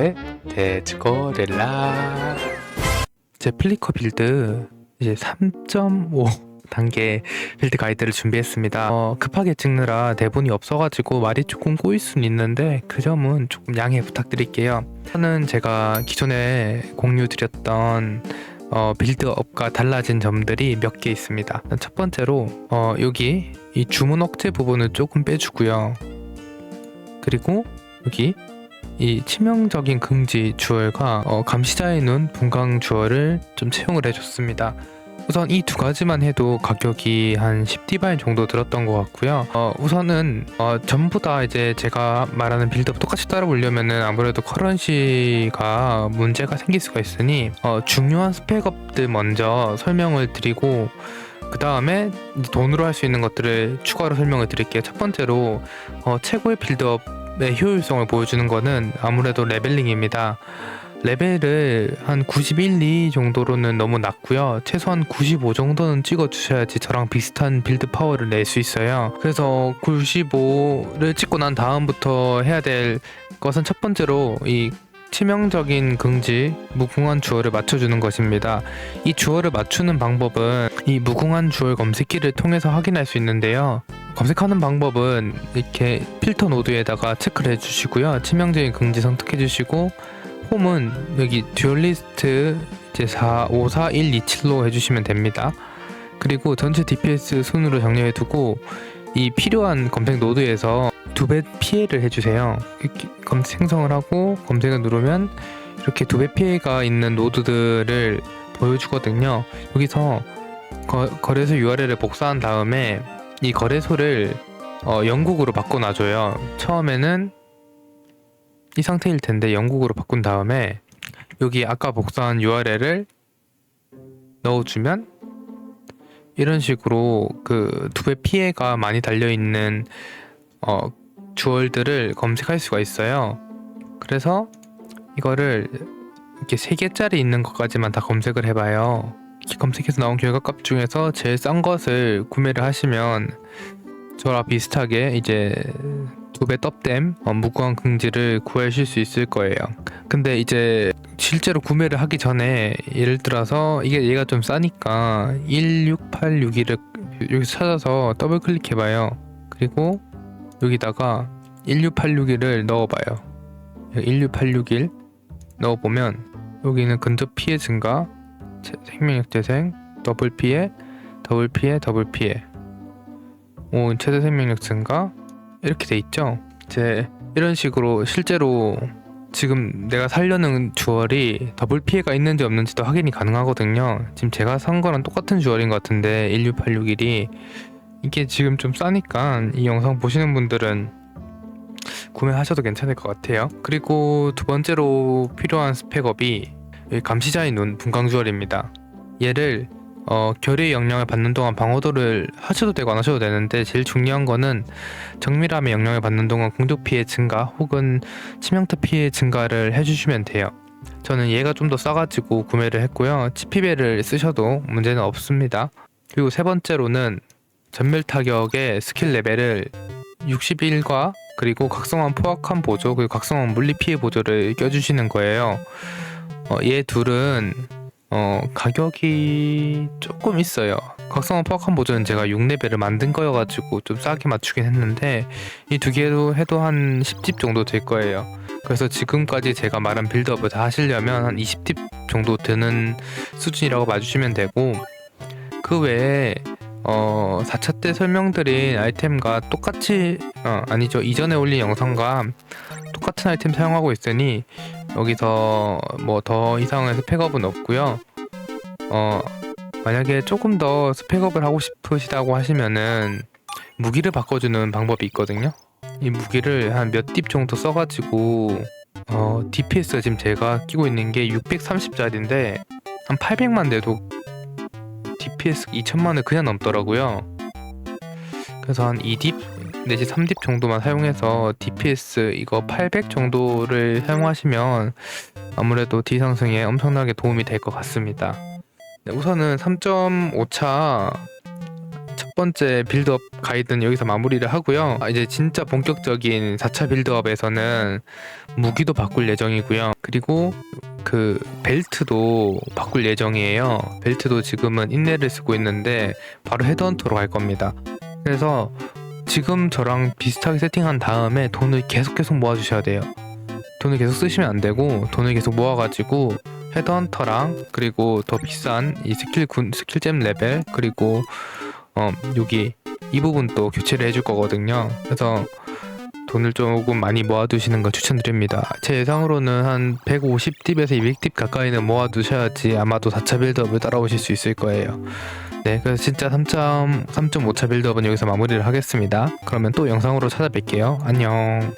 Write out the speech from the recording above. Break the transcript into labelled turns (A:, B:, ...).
A: 대 데츠코렐라 제 플리커 빌드 이제 3.5 단계 빌드 가이드를 준비했습니다. 어, 급하게 찍느라 대본이 없어가지고 말이 조금 꼬일 수는 있는데 그 점은 조금 양해 부탁드릴게요. 저는 제가 기존에 공유드렸던 어, 빌드업과 달라진 점들이 몇 개 있습니다. 첫 번째로 어, 여기 이 주문 억제 부분을 조금 빼주고요. 그리고 여기 이 치명적인 긍지 주얼과 어, 감시자의 눈 분광 주얼을 좀 채용을 해줬습니다. 우선 이 두 가지만 해도 가격이 한 10디바인 정도 들었던 것 같고요. 어, 우선은 어, 전부 다 이제 제가 말하는 빌드업 똑같이 따라오려면은 아무래도 커런시가 문제가 생길 수가 있으니 어, 중요한 스펙업들 먼저 설명을 드리고 그 다음에 돈으로 할 수 있는 것들을 추가로 설명을 드릴게요. 첫 번째로 어, 최고의 빌드업 의 효율성을 보여주는 거는 아무래도 레벨링입니다. 레벨을 한 91, 2 정도로는 너무 낮고요. 최소한 95 정도는 찍어 주셔야지 저랑 비슷한 빌드 파워를 낼 수 있어요. 그래서 95를 찍고 난 다음부터 해야 될 것은 첫 번째로 이 치명적인 긍지 무궁한 주어를 맞춰주는 것입니다. 이 주어를 맞추는 방법은 이 무궁한 주어 검색기를 통해서 확인할 수 있는데요. 검색하는 방법은 이렇게 필터 노드에다가 체크를 해주시고요. 치명적인 긍지 선택해 주시고 홈은 여기 듀얼리스트 이제 4, 5, 4, 1, 2, 7로 해주시면 됩니다. 그리고 전체 DPS 순으로 정리해 두고 이 필요한 검색 노드에서 두 배 피해를 해주세요. 이렇게 검색 생성을 하고 검색을 누르면 이렇게 두 배 피해가 있는 노드들을 보여주거든요. 여기서 거, 거래소 URL을 복사한 다음에 이 거래소를 어, 영국으로 바꿔놔줘요. 처음에는 이 상태일 텐데 영국으로 바꾼 다음에 여기 아까 복사한 URL을 넣어주면 이런 식으로 그 두배 피해가 많이 달려 있는 어 주얼들을 검색할 수가 있어요. 그래서 이거를 이렇게 세 개짜리 있는 것까지만 다 검색을 해봐요. 이렇게 검색해서 나온 결과값 중에서 제일 싼 것을 구매를 하시면 저랑 비슷하게 이제 두 배 떡댐 어, 무궁한 긍지를 구하실 수 있을 거예요. 근데 이제 실제로 구매를 하기 전에 예를 들어서 이게 얘가 좀 싸니까 16861을 여기서 찾아서 더블 클릭해봐요. 그리고 여기다가 16861을 넣어봐요. 16861 넣어보면 여기는 근접 피해 증가, 재- 생명력 재생, 더블 피해, 더블 피해, 더블 피해. 오, 최대 생명력 증가 이렇게 돼 있죠. 이제 이런 식으로 실제로 지금 내가 살려는 주얼이 더블 피해가 있는지 없는지도 확인이 가능하거든요. 지금 제가 산 거랑 똑같은 주얼인 것 같은데 16861이 이게 지금 좀 싸니까 이 영상 보시는 분들은 구매하셔도 괜찮을 것 같아요. 그리고 두 번째로 필요한 스펙업이 이 감시자의 눈 분광 주얼입니다. 얘를 어, 결의 영향을 받는 동안 방어도를 하셔도 되고 안 하셔도 되는데 제일 중요한 거는 정밀함의 영향을 받는 동안 공격 피해 증가 혹은 치명타 피해 증가를 해주시면 돼요. 저는 얘가 좀 더 싸가지고 구매를 했고요. 치피벨을 쓰셔도 문제는 없습니다. 그리고 세 번째로는 전멸 타격의 스킬 레벨을 61과 그리고 각성한 포악한 보조 그리고 각성한 물리 피해 보조를 껴주시는 거예요. 어, 얘 둘은 어, 가격이 조금 있어요. 각성한 포악한 보조는 제가 6레벨을 만든 거여가지고 좀 싸게 맞추긴 했는데 이 두 개로 해도 한 10집 정도 될 거예요. 그래서 지금까지 제가 말한 빌드업을 다 하시려면 한 20팁 정도 드는 수준이라고 봐주시면 되고 그 외에 어 4차 때 설명드린 아이템과 똑같이 어, 아니죠 이전에 올린 영상과 똑같은 아이템 사용하고 있으니 여기서 뭐 더 이상의 스펙업은 없고요. 어 만약에 조금 더 스펙업을 하고 싶으시다고 하시면은 무기를 바꿔주는 방법이 있거든요. 이 무기를 한 몇 딥 정도 써가지고 어 DPS가 지금 제가 끼고 있는 게 630짜리인데 한 800만 돼도 DPS 2천만을 그냥 넘더라고요. 그래서 한 2딥 내지 3딥 정도만 사용해서 DPS 이거 800 정도를 사용하시면 아무래도 D 상승에 엄청나게 도움이 될 것 같습니다. 네, 우선은 3.5차 첫첫 번째 빌드업 가이드는 여기서 마무리를 하고요. 아, 이제 진짜 본격적인 4차 빌드업에서는 무기도 바꿀 예정이고요. 그리고 그 벨트도 바꿀 예정이에요. 벨트도 지금은 인내를 쓰고 있는데 바로 헤드헌터로 갈 겁니다. 그래서 지금 저랑 비슷하게 세팅한 다음에 돈을 계속 계속 모아주셔야 돼요. 돈을 계속 쓰시면 안 되고 돈을 계속 모아가지고 헤드헌터랑 그리고 더 비싼 이 스킬 군 스킬잼 레벨 그리고 어 여기 이 부분 또 교체를 해줄 거거든요. 그래서 돈을 조금 많이 모아두시는 걸 추천드립니다. 제 예상으로는 한 150딥에서 200딥 가까이는 모아두셔야지 아마도 4차 빌드업을 따라오실 수 있을 거예요. 네, 그래서 진짜 3.3.5차 빌드업은 여기서 마무리를 하겠습니다. 그러면 또 영상으로 찾아뵐게요. 안녕.